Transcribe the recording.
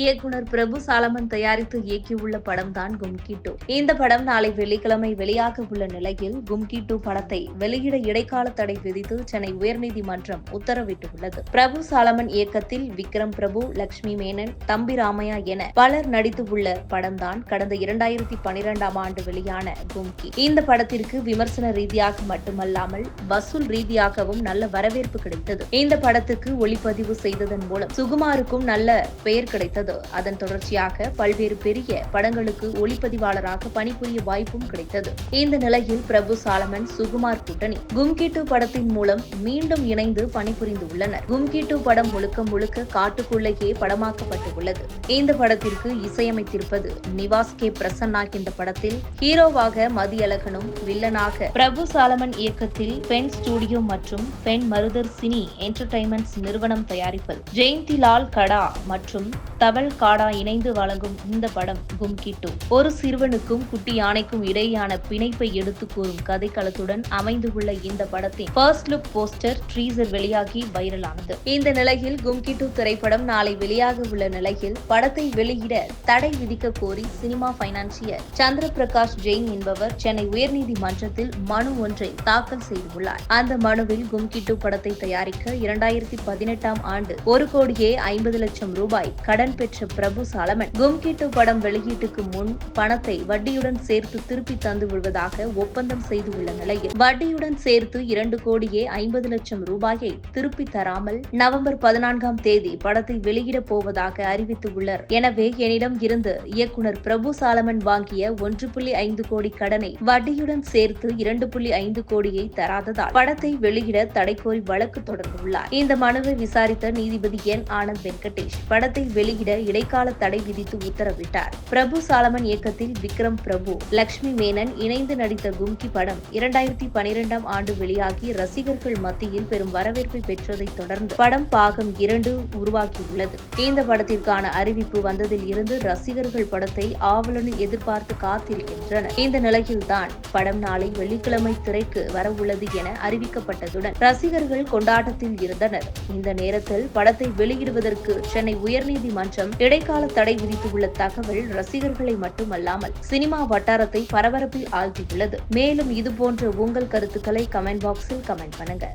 இயக்குனர் பிரபு சாலமன் தயாரித்து இயக்கியுள்ள படம் தான் கும்கி டூ இந்த படம் நாளை வெள்ளிக்கிழமை வெளியாக உள்ள நிலையில் கும்கி டூ படத்தை வெளியிட இடைக்கால தடை விதித்து சென்னை உயர்நீதிமன்றம் உத்தரவிட்டுள்ளது. பிரபு சாலமன் இயக்கத்தில் விக்ரம் பிரபு லட்சுமி மேனன் தம்பி ராமையா என பலர் நடித்து உள்ள படம்தான் கடந்த இரண்டாயிரத்தி பனிரெண்டாம் ஆண்டு வெளியான கும்கி. இந்த படத்திற்கு விமர்சன ரீதியாக மட்டுமல்லாமல் வசூல் ரீதியாகவும் நல்ல வரவேற்பு கிடைத்தது. இந்த படத்துக்கு ஒளிப்பதிவு செய்ததன் மூலம் சுகுமாருக்கும் நல்ல பெயர் கிடைத்தது. அதன் தொடர்ச்சியாக பல்வேறு பெரிய படங்களுக்கு ஒளிப்பதிவாளராக பணிபுரிய வாய்ப்பும் கிடைத்தது. இந்த நிலையில் பிரபு சாலமன் சுகுமார் கூட்டணி கும்கிட்டு படத்தின் மூலம் மீண்டும் இணைந்து பணிபுரிந்து உள்ளனர் கும்கி படம் முழுக்க முழுக்க காட்டுக்குள்ளேயே படமாக்கப்பட்டு உள்ளது இந்த படத்திற்கு இசையமைத்திருப்பது நிவாஸ் கே. பிரசன்னா இந்த படத்தில் ஹீரோவாக மதியழகனும் வில்லனாக பிரபு சாலமன் இயக்கத்தில் பென் ஸ்டுடியோ மற்றும் பென் மருதர் சினி என்டர்டைன்மெண்ட்ஸ் நிறுவனம் தயாரிப்பில் ஜெயந்திலால் கடா மற்றும் தவள் காடா இணைந்து வழங்கும் இந்த படம் கும்கி டூ ஒரு சிறுவனுக்கும் குட்டி யானைக்கும் இடையேயான பிணைப்பை எடுத்து கூறும் கதைக்களத்துடன் அமைந்துள்ள இந்த படத்தின் ஃபர்ஸ்ட் லுக் போஸ்டர் ட்ரீசர் வெளியாகி வைரலானது. இந்த நிலையில் கும்கி டூ திரைப்படம் நாளை வெளியாக உள்ள நிலையில் படத்தை வெளியிட தடை விதிக்க கோரி சினிமா பைனான்சியர் சந்திர பிரகாஷ் ஜெயின் என்பவர் சென்னை உயர்நீதிமன்றத்தில் மனு ஒன்றை தாக்கல் செய்துள்ளார். அந்த மனுவில் கும்கி டூ படத்தை தயாரிக்க இரண்டாயிரத்தி பதினெட்டாம் ஆண்டு ஒரு கோடியே ஐம்பது லட்சம் ரூபாய் கடன் கடன் பெற்ற பிரபு சாலமன். கும்கிட்டு படம் வெளியீட்டுக்கு முன் பணத்தை வட்டியுடன் சேர்த்து திருப்பி தந்து விடுவதாக ஒப்பந்தம் செய்துள்ள நிலையில் வட்டியுடன் சேர்த்து இரண்டு கோடியே ஐம்பது லட்சம் ரூபாயை திருப்பி தராமல் நவம்பர் பதினான்காம் தேதி படத்தை வெளியிடப் போவதாக அறிவித்துள்ளார். எனவே என்னிடம் இருந்து இயக்குனர் பிரபு சாலமன் வாங்கிய ஒன்று புள்ளி ஐந்து கோடி கடனை வட்டியுடன் சேர்த்து இரண்டு புள்ளி ஐந்து கோடியை தராததால் படத்தை வெளியிட தடை கோரி வழக்கு தொடர்ந்துள்ளார். இந்த மனுவை விசாரித்த நீதிபதி என். ஆனந்த் வெங்கடேஷ் படத்தை வெளியிட வெளியிட இடைக்கால தடை விதித்து உத்தரவிட்டார். பிரபு சாலமன் இயக்கத்தில் விக்ரம் பிரபு லக்ஷ்மி மேனன் இணைந்து நடித்த கும்கி படம் இரண்டாயிரத்தி பனிரெண்டாம் ஆண்டு வெளியாகி ரசிகர்கள் மத்தியில் பெரும் வரவேற்பை பெற்றதைத் தொடர்ந்து படம் பாகம் இரண்டு உருவாக்கியுள்ளது இந்த படத்திற்கான அறிவிப்பு வந்ததில் இருந்து ரசிகர்கள் படத்தை ஆவலுடன் எதிர்பார்த்து காத்திருக்கின்றனர். இந்த நிலையில்தான் படம் நாளை வெள்ளிக்கிழமை திரைக்கு வரவுள்ளது என அறிவிக்கப்பட்டதுடன் ரசிகர்கள் கொண்டாட்டத்தில் இருந்தனர். இந்த நேரத்தில் படத்தை வெளியிடுவதற்கு சென்னை உயர்நீதிமன்றம் இடைக்கால தடை விதித்துள்ள தகவல் ரசிகர்களை மட்டுமல்லாமல் சினிமா வட்டாரத்தை பரபரப்பில் ஆழ்த்தியுள்ளது. மேலும் இதுபோன்ற உங்கள் கருத்துக்களை கமெண்ட் பாக்ஸில் கமெண்ட் பண்ணுங்க.